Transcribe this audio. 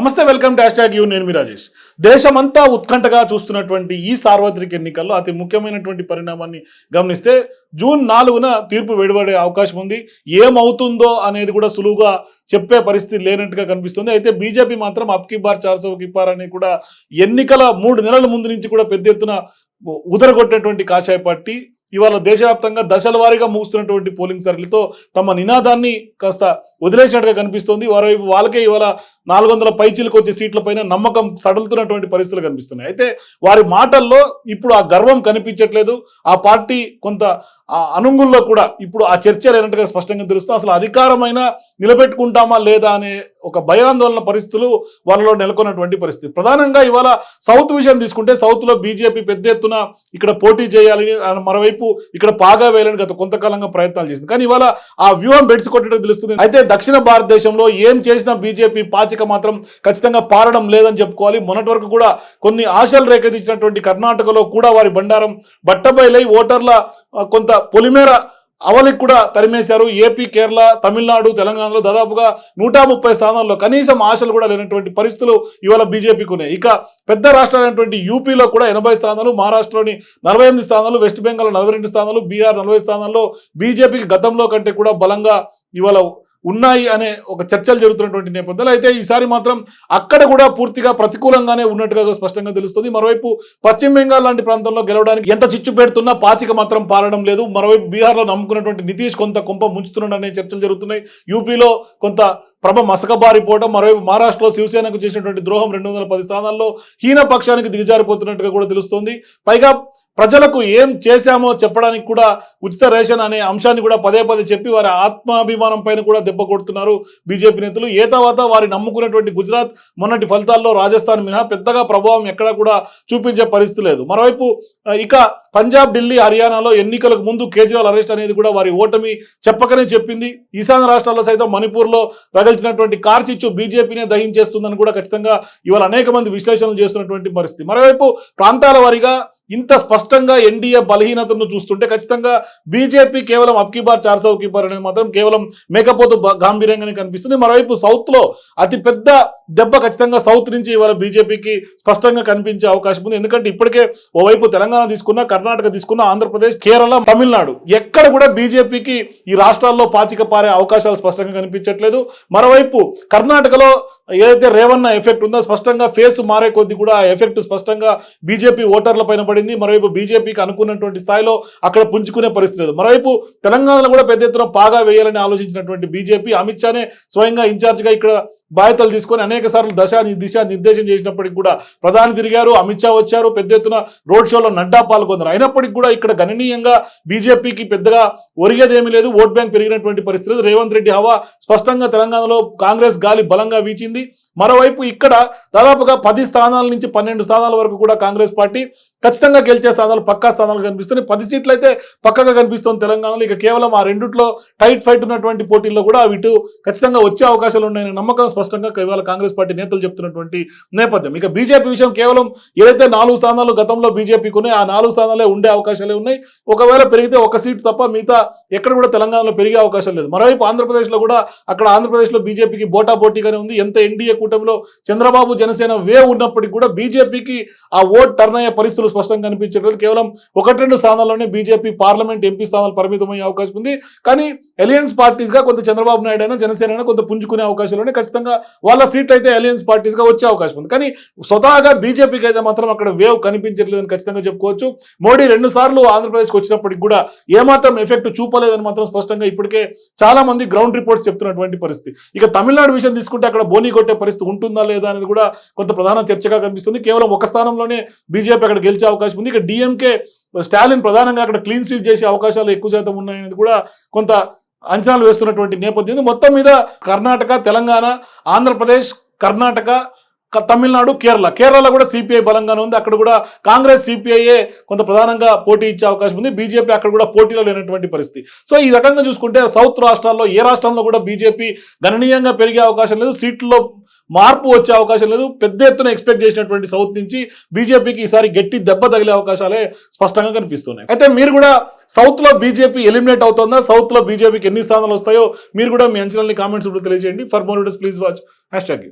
నమస్తే welcome dash tag you నేను మీ రాజేష్. దేశమంతా ఉత్కంఠగా చూస్తున్నటువంటి ఈ సార్వత్రిక ఎన్నికల్లో అతి ముఖ్యమైనటువంటి పరిణామాన్ని గమనిస్తే జూన్ నాలుగున తీర్పు వెలువడే అవకాశం ఉంది. ఏమవుతుందో అనేది కూడా సులువుగా చెప్పే పరిస్థితి లేనట్టుగా కనిపిస్తుంది. అయితే బీజేపీ మాత్రం అప్కి బార్ చార్సవ్కి బార్ అని కూడా ఎన్నికల మూడు నెలల ముందు నుంచి కూడా పెద్ద ఎత్తున ఉదరగొట్టినటువంటి కాషాయ పార్టీ ఇవాళ దేశవ్యాప్తంగా దశల వారీగా ముగుస్తున్నటువంటి పోలింగ్ సర్కిల్తో తమ నినాదాన్ని కాస్త వదిలేసినట్టుగా కనిపిస్తోంది. వారైపు వాళ్ళకే ఇవాళ నాలుగు వందల పైచీలకు వచ్చే సీట్లపైన నమ్మకం సడలుతున్నటువంటి పరిస్థితులు కనిపిస్తున్నాయి. అయితే వారి మాటల్లో ఇప్పుడు ఆ గర్వం కనిపించట్లేదు. ఆ పార్టీ కొంత ఆ అనుంగుల్లో కూడా ఇప్పుడు ఆ చర్చ లేనట్టుగా స్పష్టంగా తెలుస్తూ అసలు అధికారమైన నిలబెట్టుకుంటామా లేదా అనే ఒక భయాందోళన పరిస్థితులు వాళ్ళలో నెలకొన్నటువంటి పరిస్థితి. ప్రధానంగా ఇవాళ సౌత్ విషయం తీసుకుంటే సౌత్లో బీజేపీ పెద్ద ఎత్తున ఇక్కడ పోటీ చేయాలని మరోవైపు ఇక్కడ పాగా వేయాలని గత కొంతకాలంగా ప్రయత్నాలు చేసింది. కానీ ఇవాళ ఆ వ్యూహం బెడ్స్ తెలుస్తుంది. అయితే దక్షిణ భారతదేశంలో ఏం చేసినా బీజేపీ పాచిక మాత్రం ఖచ్చితంగా పారడం లేదని చెప్పుకోవాలి. మొన్నటి వరకు కూడా కొన్ని ఆశలు రేకెత్తించినటువంటి కర్ణాటకలో కూడా వారి బండారం బట్టబయలై ఓటర్ల కొంత పొలిమేర అవలికి కూడా తరిమేశారు. ఏపీ కేరళ తమిళనాడు తెలంగాణలో దాదాపుగా నూట ముప్పై స్థానాల్లో కనీసం ఆశలు కూడా లేనటువంటి పరిస్థితులు ఇవాళ బీజేపీకి ఉన్నాయి. ఇక పెద్ద రాష్ట్రాలైనటువంటి యూపీలో కూడా ఎనభై స్థానాలు మహారాష్ట్రలోని నలభై ఎనిమిది స్థానాలు వెస్ట్ బెంగాల్ నలభై రెండు స్థానాలు బీహార్ నలభై స్థానాల్లో బీజేపీకి గతంలో కంటే కూడా బలంగా ఇవాళ ఉన్నాయి అనే ఒక చర్చలు జరుగుతున్నటువంటి నేపథ్యంలో అయితే ఈసారి మాత్రం అక్కడ కూడా పూర్తిగా ప్రతికూలంగానే ఉన్నట్టుగా స్పష్టంగా తెలుస్తుంది. మరోవైపు పశ్చిమ బెంగాల్ లాంటి ప్రాంతంలో గెలవడానికి ఎంత చిచ్చు పెడుతున్నా పాచిక మాత్రం పారడం లేదు. మరోవైపు బీహార్లో నమ్ముకున్నటువంటి నితీష్ కొంత కొంప ముంచుతున్నాడనే చర్చలు జరుగుతున్నాయి. యూపీలో కొంత ప్రభ మసకబారిపోవడం మరోవైపు మహారాష్ట్రలో శివసేనకు చేసినటువంటి ద్రోహం రెండు వందల పది స్థానాల్లో హీన పక్షానికి దిగజారిపోతున్నట్టుగా కూడా తెలుస్తోంది. పైగా ప్రజలకు ఏం చేశామో చెప్పడానికి కూడా ఉచిత రేషన్ అనే అంశాన్ని కూడా పదే పదే చెప్పి వారి ఆత్మాభిమానం పైన కూడా దెబ్బ కొడుతున్నారు బీజేపీ నేతలు. ఏ తర్వాత వారి నమ్ముకున్నటువంటి గుజరాత్ మొన్నటి ఫలితాల్లో రాజస్థాన్ మినహా పెద్దగా ప్రభావం ఎక్కడా కూడా చూపించే పరిస్థితి లేదు. మరోవైపు ఇక పంజాబ్ ఢిల్లీ హర్యానాలో ఎన్నికలకు ముందు కేజ్రీవాల్ అరెస్ట్ అనేది కూడా వారి ఓటమి చెప్పకనే చెప్పింది. ఈశాన్య రాష్ట్రాల్లో సైతం మణిపూర్లో రగల్చినటువంటి కార్చిచ్చు బీజేపీనే దహించేస్తుందని కూడా ఖచ్చితంగా ఇవాళ అనేక మంది విశ్లేషణలు చేస్తున్నటువంటి పరిస్థితి. మరోవైపు ప్రాంతాల వారీగా ఇంత స్పష్టంగా ఎన్డీఏ బలహీనతను చూస్తుంటే ఖచ్చితంగా బీజేపీ కేవలం అబ్కీ బార్ చార్ బార్ అనేది మాత్రం కేవలం మేకపోతు గాంభీర్యంగానే కనిపిస్తుంది. మరోవైపు సౌత్లో అతి పెద్ద దెబ్బ ఖచ్చితంగా సౌత్ నుంచి ఇవాళ బీజేపీకి స్పష్టంగా కనిపించే అవకాశం ఉంది. ఎందుకంటే ఇప్పటికే ఓవైపు తెలంగాణ తీసుకున్నా కర్ణాటక తీసుకున్నా ఆంధ్రప్రదేశ్ కేరళ తమిళనాడు ఎక్కడ కూడా బీజేపీకి ఈ రాష్ట్రాల్లో పాచిక పారే అవకాశాలు స్పష్టంగా కనిపించట్లేదు. మరోవైపు కర్ణాటకలో ఏదైతే రేవన్న ఎఫెక్ట్ ఉందో స్పష్టంగా ఫేస్ మారే కొద్ది కూడా ఆ ఎఫెక్ట్ స్పష్టంగా బీజేపీ ఓటర్ల పైన పడింది. మరోవైపు బీజేపీకి అనుకున్నటువంటి స్థాయిలో అక్కడ పుంజుకునే పరిస్థితి లేదు. మరోవైపు తెలంగాణలో కూడా పెద్ద ఎత్తున పాగా వేయాలని ఆలోచించినటువంటి బీజేపీ అమిత్ షానే స్వయంగా ఇన్ఛార్జ్గా ఇక్కడ బాధ్యతలు తీసుకొని అనేక సార్లు దశ దిశ నిర్దేశం చేసినప్పటికీ కూడా ప్రధాని తిరిగారు అమిత్ షా వచ్చారు పెద్ద ఎత్తున రోడ్ షోలో నడ్డా పాల్గొన్నారు. అయినప్పటికీ కూడా ఇక్కడ గణనీయంగా బీజేపీకి పెద్దగా ఒరిగేదేమీ లేదు. ఓట్ బ్యాంక్ పెరిగినటువంటి పరిస్థితి రేవంత్ రెడ్డి హవా స్పష్టంగా తెలంగాణలో కాంగ్రెస్ గాలి బలంగా వీచింది. మరోవైపు ఇక్కడ దాదాపుగా పది స్థానాల నుంచి పన్నెండు స్థానాల వరకు కూడా కాంగ్రెస్ పార్టీ ఖచ్చితంగా గెలిచే స్థానాలు పక్కా స్థానాలు కనిపిస్తున్నాయి. పది సీట్లు అయితే పక్కగా కనిపిస్తుంది తెలంగాణలో. ఇక కేవలం ఆ రెండుట్లో టైట్ ఫైట్ ఉన్నటువంటి పోటీల్లో కూడా వీటు ఖచ్చితంగా వచ్చే అవకాశాలు ఉన్నాయనే నమ్మకం స్పష్టంగా ఇవాళ కాంగ్రెస్ పార్టీ నేతలు చెప్తున్నటువంటి నేపథ్యం. ఇక బీజేపీ విషయం కేవలం ఏదైతే నాలుగు స్థానాలు గతంలో బీజేపీకి ఉన్నాయి ఆ నాలుగు స్థానాలే ఉండే అవకాశాలే ఉన్నాయి. ఒకవేళ పెరిగితే ఒక సీటు తప్ప మిగతా ఎక్కడ కూడా తెలంగాణలో పెరిగే అవకాశం లేదు. మరోవైపు ఆంధ్రప్రదేశ్లో కూడా అక్కడ ఆంధ్రప్రదేశ్లో బీజేపీకి బోటా పోటీగానే ఉంది. ఎంత ఎన్డీఏ కూటమిలో చంద్రబాబు జనసేన వే ఉన్నప్పటికీ కూడా బీజేపీకి ఆ ఓట్ టర్న్ అయ్యే పరిస్థితులు స్పష్టంగా కనిపించట్లేదు. కేవలం ఒకటి రెండు స్థానాల్లోనే బీజేపీ పార్లమెంట్ ఎంపీ స్థానాలు పరిమితమయ్యే అవకాశం ఉంది. కానీ ఎలియన్స్ పార్టీస్గా కొంత చంద్రబాబు నాయుడు అయినా జనసేన అయినా కొంత పుంజుకునే అవకాశాలు ఉన్నాయి. ఖచ్చితంగా వాళ్ళ సీట్ అయితే అలయన్స్ పార్టీస్గా వచ్చే అవకాశం ఉంది. కానీ స్వతహాగా బీజేపీకి అయితే మాత్రం అక్కడ వేవ్ కనిపించట్లేదని ఖచ్చితంగా చెప్పుకోవచ్చు. మోడీ రెండు సార్లు ఆంధ్రప్రదేశ్కి వచ్చినప్పటికి కూడా ఏమాత్రం ఎఫెక్ట్ చూపలేదని మాత్రం స్పష్టంగా ఇప్పటికే చాలా మంది గ్రౌండ్ రిపోర్ట్స్ చెప్తున్నటువంటి పరిస్థితి. ఇక తమిళనాడు విషయం తీసుకుంటే అక్కడ బోని కొట్టే పరిస్థితి ఉంటుందా లేదా అనేది కూడా కొంత ప్రధాన చర్చగా కనిపిస్తుంది. కేవలం ఒక స్థానంలోనే బీజేపీ అక్కడ గెలిచే అవకాశం ఉంది. ఇక డిఎంకే స్టాలిన్ ప్రధానంగా అక్కడ క్లీన్ స్వీప్ చేసే అవకాశాలు ఎక్కువ శాతం ఉన్నాయనేది కూడా కొంత అంచనాలు వేస్తున్నటువంటి నేపథ్యం మొత్తం మీద కర్ణాటక తెలంగాణ ఆంధ్రప్రదేశ్ కర్ణాటక తమిళనాడు కేరళ. కేరళలో కూడా సిపిఐ బలంగానే ఉంది. అక్కడ కూడా కాంగ్రెస్ సిపిఐఏ కొంత ప్రధానంగా పోటీ ఇచ్చే అవకాశం ఉంది. బీజేపీ అక్కడ కూడా పోటీలో లేనటువంటి పరిస్థితి. సో ఈ రకంగా చూసుకుంటే సౌత్ రాష్ట్రాల్లో ఏ రాష్ట్రంలో కూడా బీజేపీ గణనీయంగా పెరిగే అవకాశం లేదు. సీట్లలో మార్పు వచ్చే అవకాశం లేదు. పెద్ద ఎత్తున ఎక్స్పెక్ట్ చేసినటువంటి సౌత్ నుంచి బీజేపీకి ఈసారి గట్టి దెబ్బ తగిలే అవకాశాలే స్పష్టంగా కనిపిస్తున్నాయి. అయితే మీరు కూడా సౌత్లో బీజేపీ ఎలిమినేట్ అవుతుందా? సౌత్లో బీజేపీకి ఎన్ని స్థానాలు వస్తాయో మీరు కూడా మీ అంచనాలని కామెంట్స్ కూడా తెలియజేయండి. For more please watch hashtag